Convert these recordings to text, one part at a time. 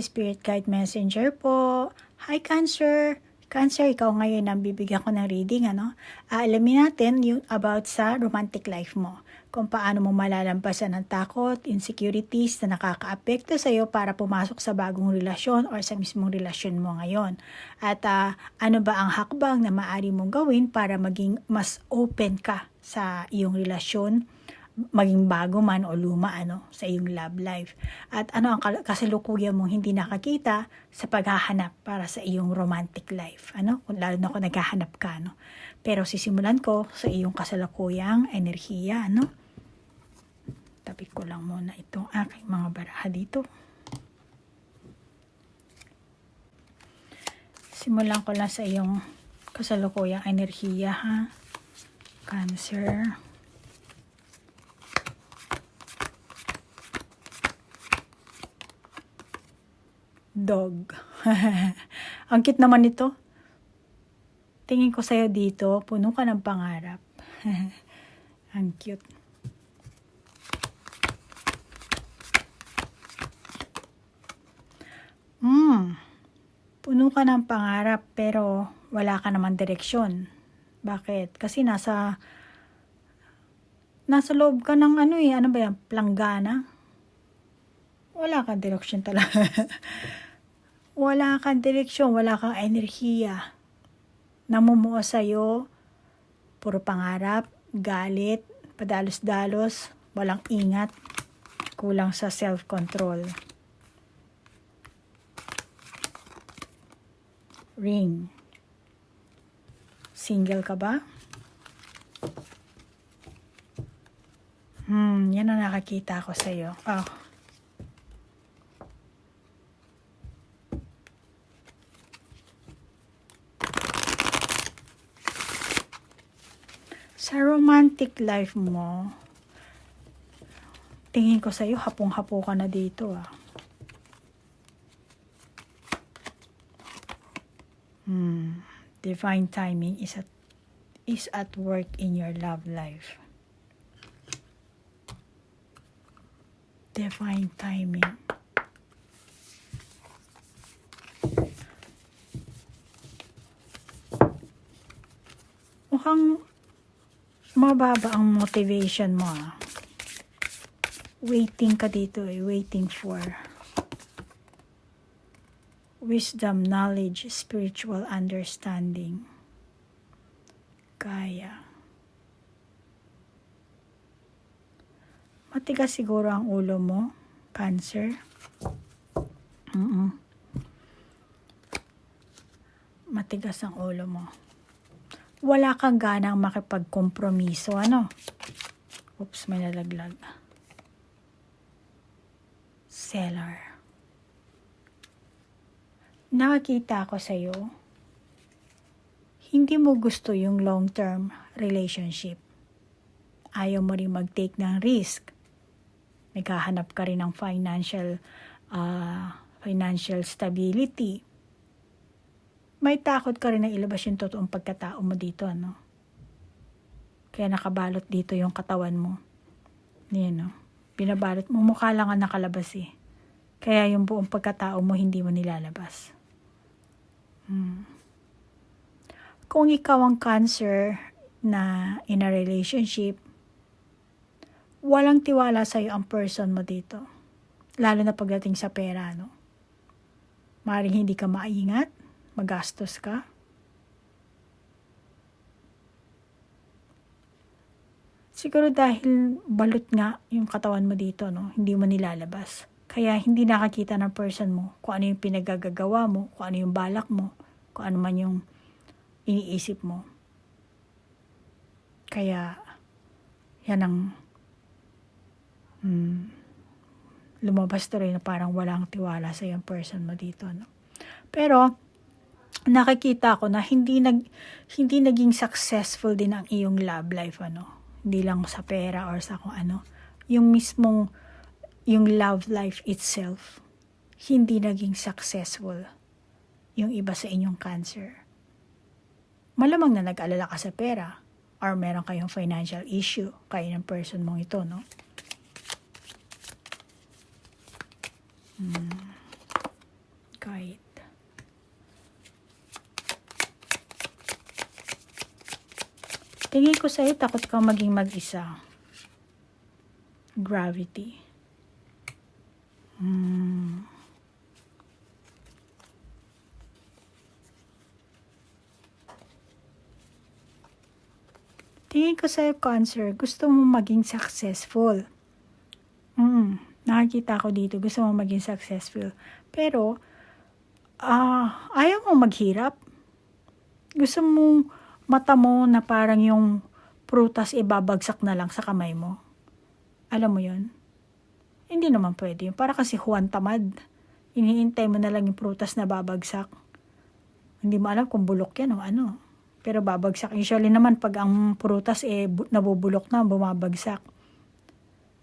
Spirit Guide Messenger po. Hi Cancer! Cancer, ikaw ngayon ang bibigyan ko ng reading, ano? Aalamin natin yung about sa romantic life mo. Kung paano mo malalampasan ang takot, insecurities na nakakaapekto sa iyo para pumasok sa bagong relasyon or sa mismong relasyon mo ngayon. At ah, ano ba ang hakbang na maaari mong gawin para maging mas open ka sa iyong relasyon maging bago man o luma ano sa iyong love life. At ano ang kasalukuyan mong hindi nakakita sa paghahanap para sa iyong romantic life. Ano? Kung lalo na kung naghahanap ka. No? Pero sisimulan ko sa iyong kasalukuyang enerhiya. Ano? Tabi ko lang muna itong aking mga baraha dito. Simulan ko lang sa iyong kasalukuyang enerhiya ha. Cancer. Dog. Ang cute naman nito. Tingin ko sa'yo dito, puno ka ng pangarap. Ang cute. Hmm. Puno ka ng pangarap pero wala ka naman direksyon. Bakit? Kasi nasa nasa loob ka ng ano eh, ano ba yan, planggana? Wala kang direksyon talaga. wala kang direksyon, wala kang enerhiya. Namumuo sa'yo, puro pangarap, galit, padalos-dalos, walang ingat, kulang sa self-control. Ring. Single ka ba? Hmm, yan ang nakakita ko sa'yo. Oh. Sa romantic life mo, tingin ko sa'yo, hapong-hapo ka na dito ah. Hmm. Divine timing is at, is at work in your love life. Divine timing. Mukhang mababa ang motivation mo ah. Waiting ka dito eh, waiting for wisdom, knowledge, spiritual understanding. Kaya. Matigas siguro ang ulo mo, cancer. Mm Matigas ang ulo mo wala kang ganang makipagkompromiso, ano? Oops, may nalaglag. Seller. Nakakita ko sa'yo, hindi mo gusto yung long-term relationship. Ayaw mo rin mag-take ng risk. Naghahanap ka rin ng financial, uh, financial stability may takot ka rin na ilabas yung totoong pagkatao mo dito, ano? Kaya nakabalot dito yung katawan mo. Yan, no? Binabalot mo. Mukha lang ang nakalabas eh. Kaya yung buong pagkatao mo hindi mo nilalabas. Hmm. Kung ikaw ang cancer na in a relationship, walang tiwala sa'yo ang person mo dito. Lalo na pagdating sa pera, no? Maring hindi ka maingat, magastos ka. Siguro dahil balot nga yung katawan mo dito, no? Hindi mo nilalabas. Kaya hindi nakakita ng person mo kung ano yung pinagagagawa mo, kung ano yung balak mo, kung ano man yung iniisip mo. Kaya, yan ang hmm, lumabas tuloy na parang walang tiwala sa yung person mo dito. No? Pero, nakikita ko na hindi nag hindi naging successful din ang iyong love life ano? Hindi lang sa pera or sa kung ano. Yung mismong yung love life itself hindi naging successful yung iba sa inyong cancer. Malamang na nag-alala ka sa pera or meron kayong financial issue kayo ng person mong ito no? Hmm. Tingin ko sa'yo, takot kang maging mag-isa. Gravity. Hmm. Tingin ko sa'yo, Cancer, gusto mo maging successful. Mm, nakakita ko dito, gusto mo maging successful. Pero, ah ayaw mo maghirap. Gusto mo mata mo na parang yung prutas ibabagsak na lang sa kamay mo. Alam mo yon Hindi naman pwede yun. Para kasi Juan Tamad. Iniintay mo na lang yung prutas na babagsak. Hindi mo alam kung bulok yan o ano. Pero babagsak. Usually naman pag ang prutas eh bu- nabubulok na, bumabagsak.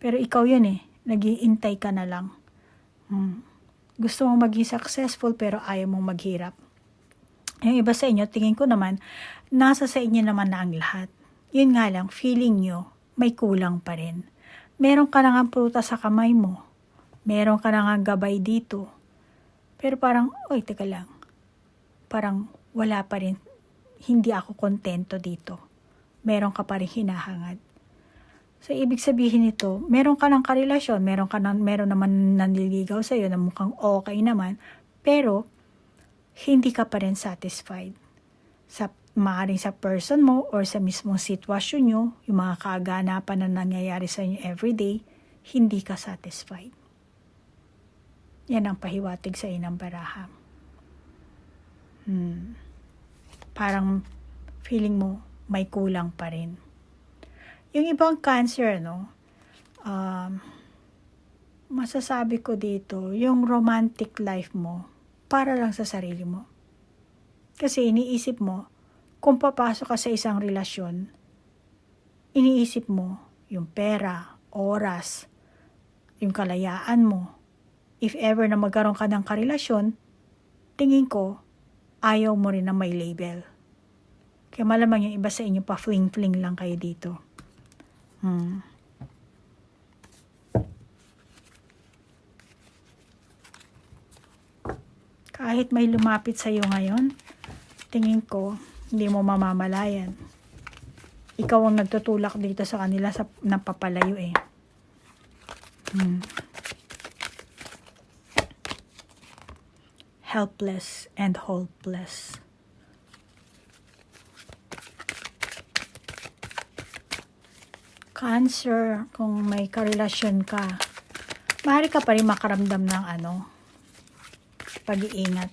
Pero ikaw yun eh. Nagiintay ka na lang. Hmm. Gusto mong maging successful pero ayaw mong maghirap. Yung iba sa inyo, tingin ko naman, nasa sa inyo naman na ang lahat. Yun nga lang, feeling nyo, may kulang pa rin. Meron ka na nga prutas sa kamay mo. Meron ka na nga gabay dito. Pero parang, oy, teka lang. Parang wala pa rin. Hindi ako kontento dito. Meron ka pa rin hinahangad. So, ibig sabihin nito, meron ka ng karelasyon, meron ka ng, meron naman nanliligaw sa'yo na mukhang okay naman, pero hindi ka pa rin satisfied. Sa, maaaring sa person mo or sa mismong sitwasyon nyo, yung mga kaganapan na nangyayari sa inyo everyday, hindi ka satisfied. Yan ang pahiwatig sa inang baraha. Hmm. Parang feeling mo may kulang pa rin. Yung ibang cancer, no, um, masasabi ko dito, yung romantic life mo, para lang sa sarili mo. Kasi iniisip mo, kung papasok ka sa isang relasyon, iniisip mo yung pera, oras, yung kalayaan mo. If ever na magkaroon ka ng karelasyon, tingin ko, ayaw mo rin na may label. Kaya malamang yung iba sa inyo pa fling-fling lang kayo dito. Hmm. Kahit may lumapit sa iyo ngayon, tingin ko, hindi mo mamamalayan. Ikaw ang nagtutulak dito sa kanila sa napapalayo eh. Hmm. Helpless and hopeless. Cancer, kung may karelasyon ka, maaari ka pa rin makaramdam ng ano, pag-iingat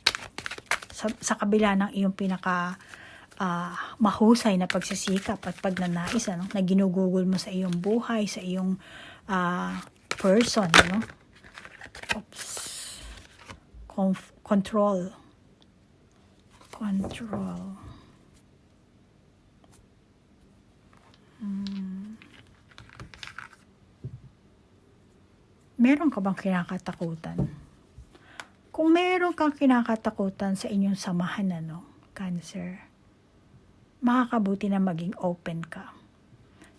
sa, sa kabila ng iyong pinaka ah, mahusay na pagsisikap at pagnanais ano, na ginugugol mo sa iyong buhay, sa iyong ah, person, ano? Oops. Conf- control. Control. Hmm. Meron ka bang kinakatakutan? Kung meron kang kinakatakutan sa inyong samahan, ano, cancer, makakabuti na maging open ka.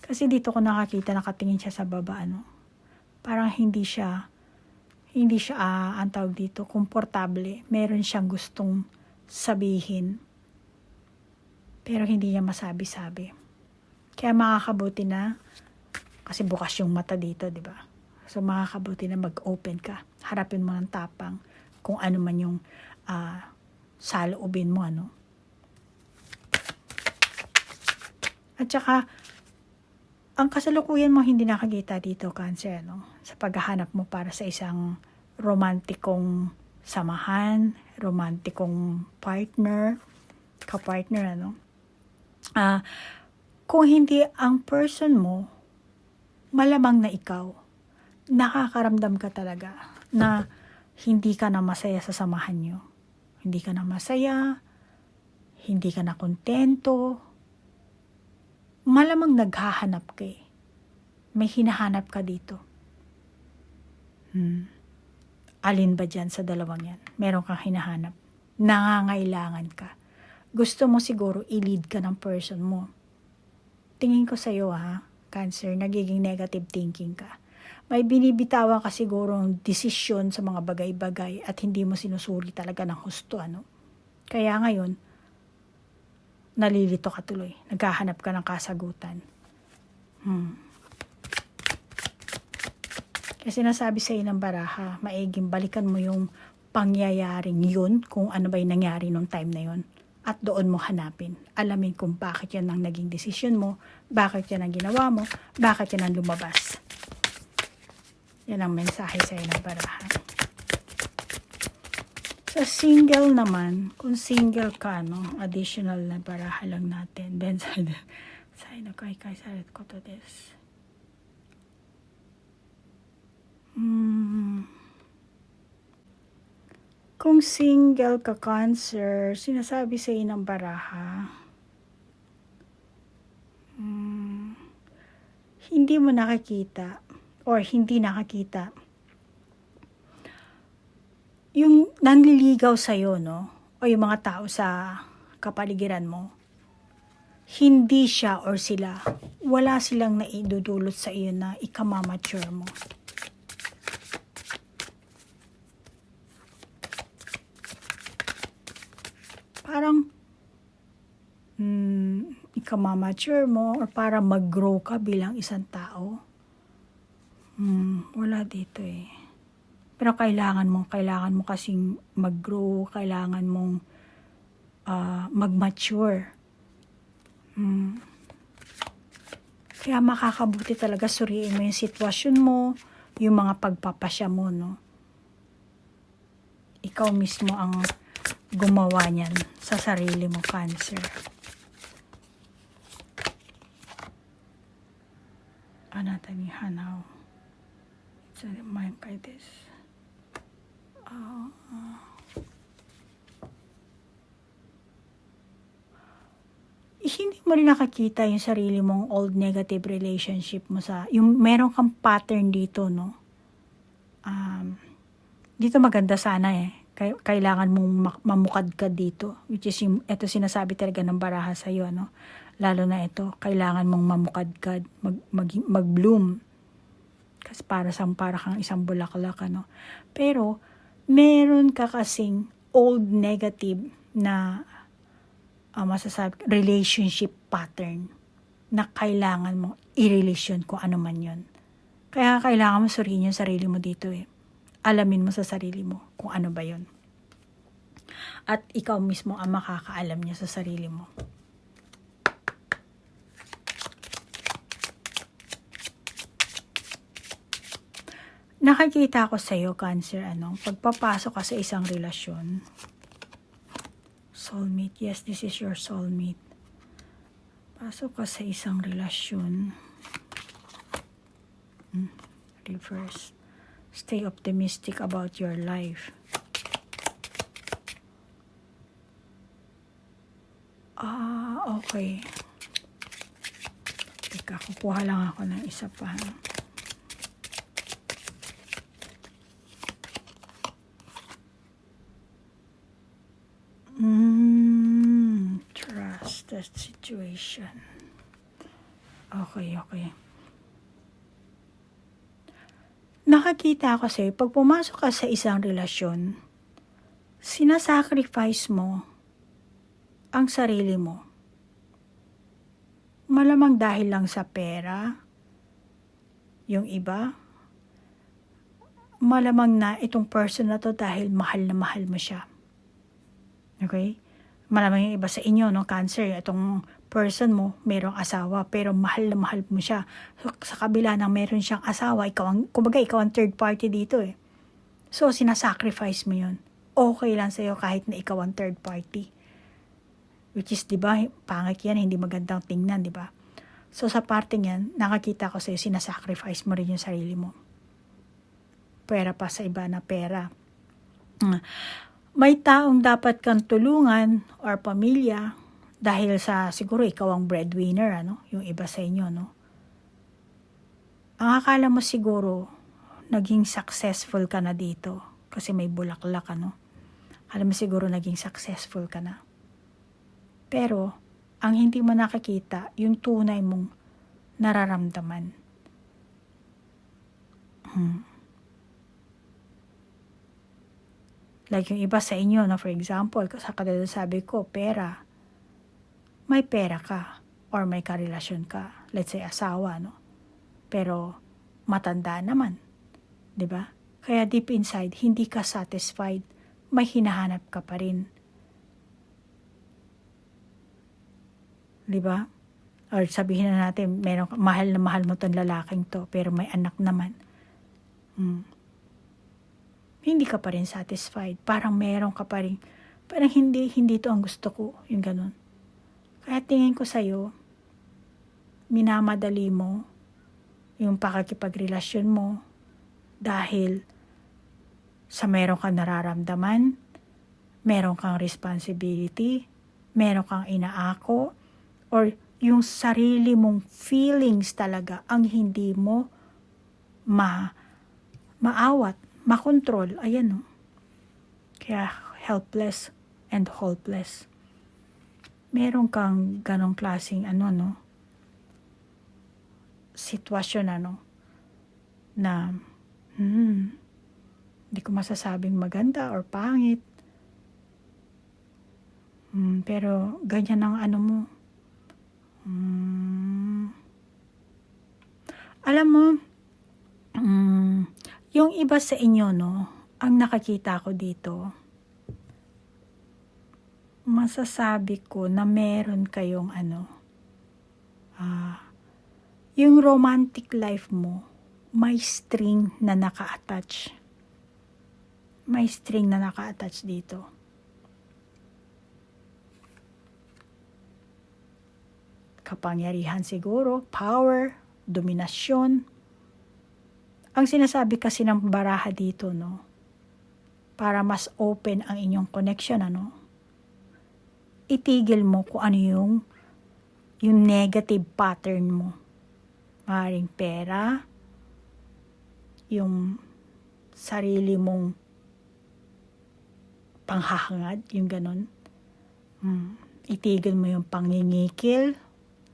Kasi dito ko nakakita, nakatingin siya sa baba, ano, parang hindi siya, hindi siya, ah, ang tawag dito, komportable. Meron siyang gustong sabihin, pero hindi niya masabi-sabi. Kaya makakabuti na, kasi bukas yung mata dito, di ba? So makakabuti na mag-open ka. Harapin mo ng tapang kung ano man yung uh, saloobin mo, ano. At saka, ang kasalukuyan mo hindi nakakita dito, Cancer, no? Sa paghahanap mo para sa isang romantikong samahan, romantikong partner, ka-partner, ano? Uh, kung hindi ang person mo, malamang na ikaw, nakakaramdam ka talaga na hindi ka na masaya sa samahan nyo. Hindi ka na masaya, hindi ka na kontento. Malamang naghahanap ka eh. May hinahanap ka dito. Hmm. Alin ba dyan sa dalawang yan? Meron kang hinahanap. Nangangailangan ka. Gusto mo siguro i-lead ka ng person mo. Tingin ko sa'yo ha, cancer, nagiging negative thinking ka may binibitawan ka sigurong desisyon sa mga bagay-bagay at hindi mo sinusuri talaga ng husto, ano? Kaya ngayon, nalilito ka tuloy. Naghahanap ka ng kasagutan. Hmm. Kasi nasabi sa ng baraha, maiging balikan mo yung pangyayaring yun, kung ano ba yung nangyari nung time na yun. At doon mo hanapin. Alamin kung bakit yan ang naging desisyon mo, bakit yan ang ginawa mo, bakit yan ang lumabas. Yan ang mensahe sa ng baraha. Sa single naman, kung single ka, no, additional na baraha lang natin. Then, side, side, kay kay side ko to this. Hmm. Kung single ka cancer, sinasabi sa ng baraha, hmm, hindi mo nakakita or hindi nakakita yung nanliligaw sa'yo, no? O yung mga tao sa kapaligiran mo, hindi siya or sila, wala silang naidudulot sa iyo na ikamamature mo. Parang, mm, ikamamature mo or para mag-grow ka bilang isang tao. Hmm, wala dito eh. Pero kailangan mo, kailangan mo kasing mag-grow, kailangan mong ah, mag-mature. Hmm. Kaya makakabuti talaga suriin mo yung sitwasyon mo, yung mga pagpapasya mo, no? Ikaw mismo ang gumawa niyan sa sarili mo, cancer. Anatomy Hanaw. Ah, ah. Eh, hindi mo rin nakakita yung sarili mong old negative relationship mo sa, yung meron kang pattern dito, no? Um, dito maganda sana eh. Kailangan mong mamukad ka dito. Which is yung, ito sinasabi talaga ng baraha sa'yo, no? Lalo na ito, kailangan mong mamukadkad, mag, mag, mag-bloom. Kasi para sa para kang isang bulaklak, ano? Pero, meron ka kasing old negative na uh, masasabi, relationship pattern na kailangan mo i-relation kung ano man yun. Kaya kailangan mo suriin yung sarili mo dito eh. Alamin mo sa sarili mo kung ano ba yun. At ikaw mismo ang makakaalam niya sa sarili mo. Nakikita ko sa iyo, Cancer, ano, pagpapasok ka sa isang relasyon, Soulmate. Yes, this is your soulmate. Pasok ka sa isang relasyon. Hmm, Reverse. Stay optimistic about your life. Ah, okay. Teka, kukuha lang ako ng isa pa. Mm, trust the situation. Okay, okay. Nakakita ko sa'yo, pag pumasok ka sa isang relasyon, sinasacrifice mo ang sarili mo. Malamang dahil lang sa pera, yung iba, malamang na itong person na to dahil mahal na mahal mo siya. Okay? Malamang yung iba sa inyo, no, cancer, itong person mo, merong asawa, pero mahal na mahal mo siya. So, sa kabila ng meron siyang asawa, ikaw ang, kumbaga, ikaw ang third party dito eh. So, sinasacrifice mo yun. Okay lang sa'yo kahit na ikaw ang third party. Which is, di ba, pangit yan, hindi magandang tingnan, di ba? So, sa parte yan, nakakita ko sa'yo, sinasacrifice mo rin yung sarili mo. Pera pa sa iba na pera. Mm may taong dapat kang tulungan or pamilya dahil sa siguro ikaw ang breadwinner, ano? Yung iba sa inyo, no? Ang akala mo siguro, naging successful ka na dito kasi may bulaklak, ano? Akala mo siguro naging successful ka na. Pero, ang hindi mo nakakita, yung tunay mong nararamdaman. Hmm. Like yung iba sa inyo, no, for example, sa katulad sabi ko, pera. May pera ka or may karelasyon ka. Let's say asawa, no? Pero matanda naman. 'di ba? Kaya deep inside, hindi ka satisfied. May hinahanap ka pa rin. 'Di ba? Or sabihin na natin, meron mahal na mahal mo tong lalaking to, pero may anak naman. Hmm. Hindi ka pa rin satisfied. Parang meron ka pa rin. Parang hindi, hindi to ang gusto ko. Yung ganun. Kaya tingin ko sa'yo, minamadali mo yung pakakipagrelasyon mo dahil sa meron kang nararamdaman, meron kang responsibility, meron kang inaako, or yung sarili mong feelings talaga ang hindi mo ma maawat, makontrol. Ayan, no? Kaya helpless and hopeless. Meron kang ganong klaseng ano, no? Sitwasyon, ano? Na, hmm, hindi ko masasabing maganda or pangit. Hmm, pero ganyan ang ano mo. Hmm. Alam mo, mm, yung iba sa inyo, no, ang nakakita ko dito, masasabi ko na meron kayong ano, ah, yung romantic life mo, may string na naka-attach. May string na naka-attach dito. Kapangyarihan siguro, power, dominasyon. Ang sinasabi kasi ng baraha dito, no, para mas open ang inyong connection, ano, itigil mo kung ano yung, yung negative pattern mo. Maring pera, yung sarili mong panghahangad, yung ganun. Hmm. Itigil mo yung pangingikil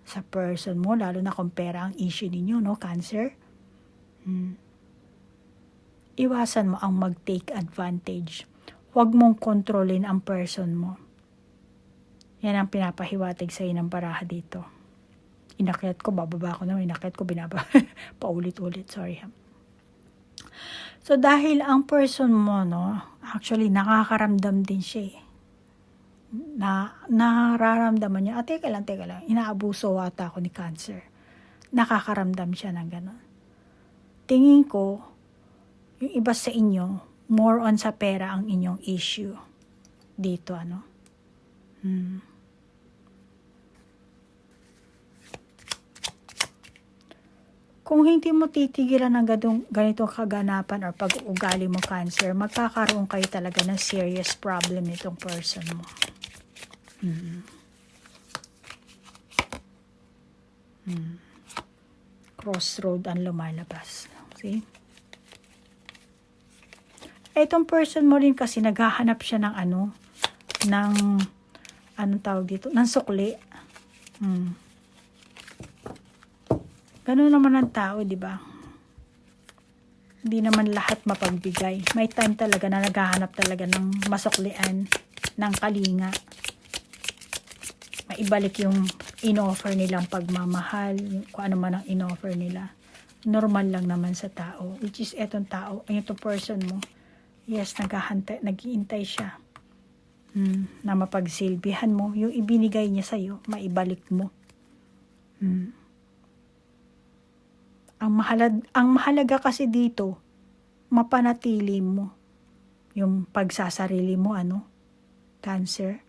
sa person mo, lalo na kung pera ang issue ninyo, no? Cancer. Hmm. Iwasan mo ang mag-take advantage. Huwag mong kontrolin ang person mo. Yan ang pinapahiwatig sa ng baraha dito. Inakyat ko, bababa ko naman. Inakyat ko, binaba. Paulit-ulit, sorry. So, dahil ang person mo, no, actually, nakakaramdam din siya eh. Na, nararamdaman niya, ah, teka lang, teka lang, inaabuso ata ako ni cancer. Nakakaramdam siya ng gano'n. Tingin ko, yung iba sa inyo, more on sa pera ang inyong issue. Dito, ano. Hmm. Kung hindi mo titigilan ng gadong, ganitong kaganapan or pag-ugali mo cancer, magkakaroon kayo talaga ng serious problem itong person mo. Hmm. Hmm. Crossroad ang lumalabas. See? Itong person mo rin kasi naghahanap siya ng ano, ng, anong tawag dito, ng sukli. Hmm. Ganun naman ang tao, di ba? Hindi naman lahat mapagbigay. May time talaga na naghahanap talaga ng masuklian, ng kalinga. Maibalik yung in-offer nilang pagmamahal, kung ano man ang in-offer nila. Normal lang naman sa tao. Which is etong tao, ay itong person mo. Yes, naghahantay, nag-iintay siya. Hmm, na mapagsilbihan mo, yung ibinigay niya sa'yo, maibalik mo. Hmm ang mahalad ang mahalaga kasi dito mapanatili mo yung pagsasarili mo ano? Cancer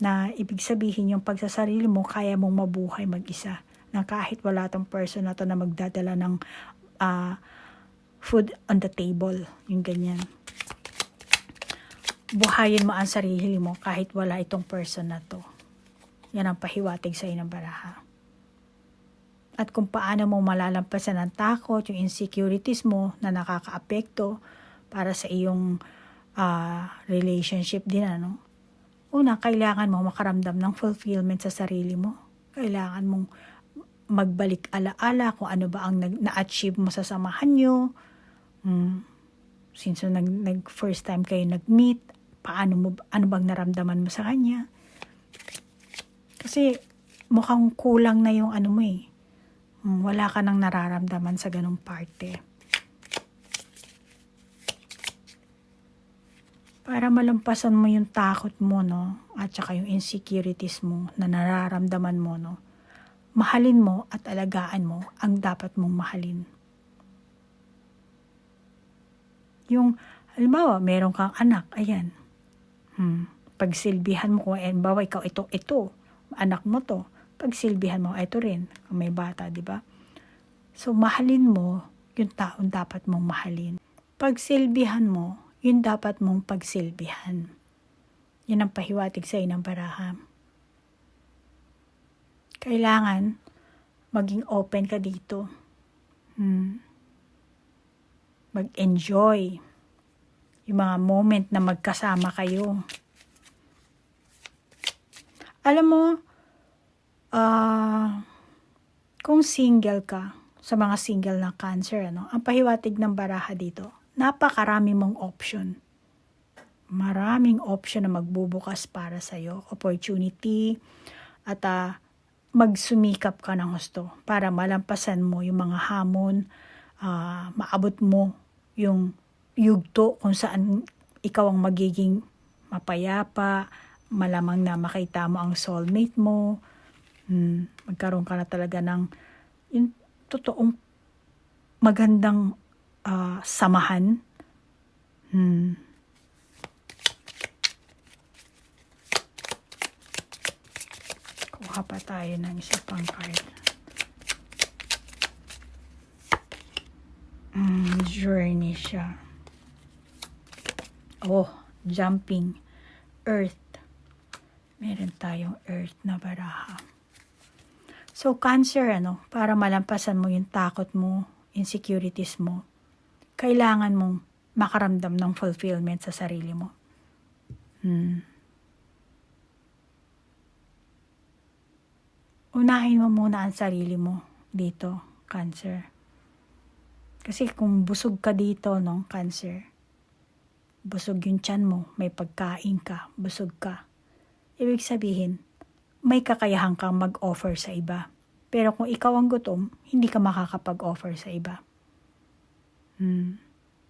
na ibig sabihin yung pagsasarili mo kaya mong mabuhay mag-isa. Na kahit wala tong person na to na magdadala ng uh, food on the table yung ganyan. Buhayin mo ang sarili mo kahit wala itong person na to. Yan ang pahiwatig sa ng baraha at kung paano mo malalampasan ang takot, yung insecurities mo na nakakaapekto para sa iyong uh, relationship din. Ano? Una, kailangan mo makaramdam ng fulfillment sa sarili mo. Kailangan mong magbalik alaala kung ano ba ang na-achieve mo sa samahan nyo. Hmm. Since nag, nag first time kayo nag-meet, paano mo, ano bang naramdaman mo sa kanya? Kasi mukhang kulang na yung ano mo eh. Wala ka nang nararamdaman sa ganong parte. Para malampasan mo yung takot mo, no? At saka yung insecurities mo na nararamdaman mo, no? Mahalin mo at alagaan mo ang dapat mong mahalin. Yung, halimbawa, meron kang anak, ayan. Hmm. Pagsilbihan mo kung, halimbawa, ikaw, ito, ito, anak mo to. Pagsilbihan mo, ito rin, kung may bata, di ba? So, mahalin mo yung taon dapat mong mahalin. Pagsilbihan mo, yun dapat mong pagsilbihan. Yan ang pahiwatig sa ng baraha. Kailangan maging open ka dito. Hmm. Mag-enjoy yung mga moment na magkasama kayo. Alam mo, ah, kung single ka, sa mga single na cancer, ano, ang pahiwatig ng baraha dito, napakarami mong option. Maraming option na magbubukas para sa'yo. Opportunity at ah, magsumikap ka ng gusto para malampasan mo yung mga hamon, ah, maabot mo yung yugto kung saan ikaw ang magiging mapayapa, malamang na makita mo ang soulmate mo, hmm, magkaroon ka na talaga ng yung totoong magandang ah, samahan. Hmm. Kuha pa tayo ng isa pang card. Hmm, journey siya. Oh, jumping. Earth. Meron tayong earth na baraha. So, cancer, ano, para malampasan mo yung takot mo, insecurities mo, kailangan mong makaramdam ng fulfillment sa sarili mo. Hmm. Unahin mo muna ang sarili mo dito, cancer. Kasi kung busog ka dito, no, cancer, busog yung tiyan mo, may pagkain ka, busog ka. Ibig sabihin, may kakayahan kang mag-offer sa iba. Pero kung ikaw ang gutom, hindi ka makakapag-offer sa iba. Hmm.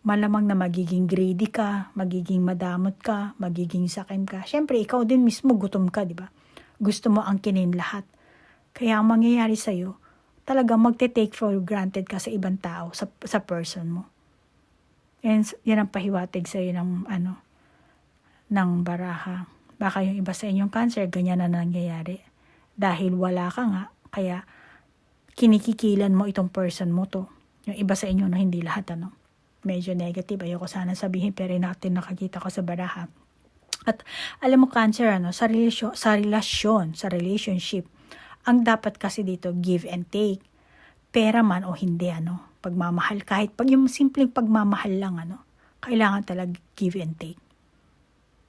Malamang na magiging greedy ka, magiging madamot ka, magiging sakim ka. Siyempre, ikaw din mismo gutom ka, di ba? Gusto mo ang kinin lahat. Kaya ang mangyayari sa'yo, talagang magte-take for granted ka sa ibang tao, sa, sa person mo. Yan, yan ang pahiwatig sa'yo ng, ano, ng baraha. Baka yung iba sa inyong cancer, ganyan na nangyayari. Dahil wala ka nga, kaya kinikikilan mo itong person mo to. Yung iba sa inyo na hindi lahat, ano. Medyo negative, ayoko sana sabihin, pero natin nakakita ko sa baraha. At alam mo, cancer, ano, sa relasyon, sa relasyon, sa relationship, ang dapat kasi dito, give and take. Pera man o hindi, ano, pagmamahal, kahit pag yung simpleng pagmamahal lang, ano, kailangan talaga give and take.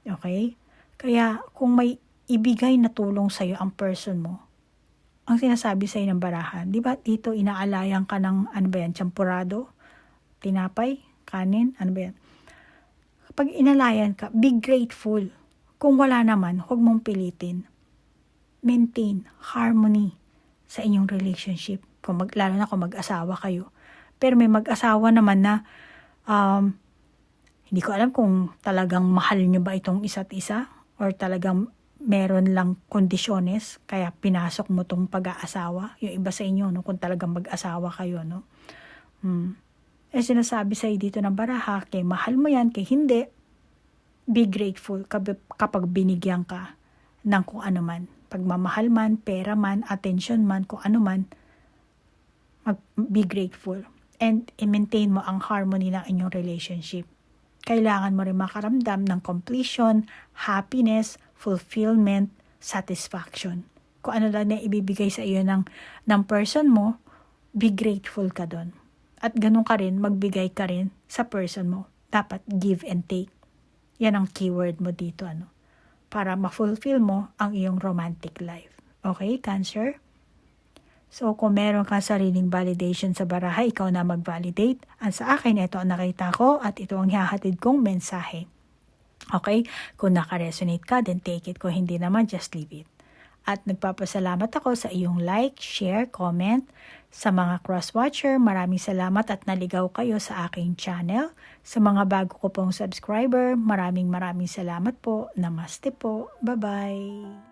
Okay? Kaya kung may ibigay na tulong sa'yo ang person mo, ang sinasabi sa'yo ng barahan, di ba dito inaalayan ka ng, ano ba yan, champurado, tinapay, kanin, ano ba yan. Kapag inalayan ka, be grateful. Kung wala naman, huwag mong pilitin. Maintain harmony sa inyong relationship. Kung mag, lalo na kung mag-asawa kayo. Pero may mag-asawa naman na um, hindi ko alam kung talagang mahal nyo ba itong isa't isa or talagang meron lang kondisyones kaya pinasok mo tong pag-aasawa. Yung iba sa inyo, no, kung talagang mag-asawa kayo, no. Hmm. Eh, sinasabi sa'yo dito ng baraha, kay mahal mo yan, kay hindi, be grateful kapag binigyan ka ng kung ano man. Pagmamahal man, pera man, attention man, kung ano man, mag- be grateful. And i-maintain mo ang harmony ng inyong relationship kailangan mo rin makaramdam ng completion, happiness, fulfillment, satisfaction. Kung ano lang na ibibigay sa iyo ng, ng person mo, be grateful ka doon. At ganun ka rin, magbigay ka rin sa person mo. Dapat give and take. Yan ang keyword mo dito, ano. Para ma-fulfill mo ang iyong romantic life. Okay, Cancer? So kung meron ka sariling validation sa baraha, ikaw na mag-validate. At sa akin, ito ang nakita ko at ito ang hihahatid kong mensahe. Okay? Kung nakaresonate ka, then take it. Kung hindi naman, just leave it. At nagpapasalamat ako sa iyong like, share, comment. Sa mga cross-watcher, maraming salamat at naligaw kayo sa aking channel. Sa mga bago ko pong subscriber, maraming maraming salamat po. Namaste po. Bye-bye.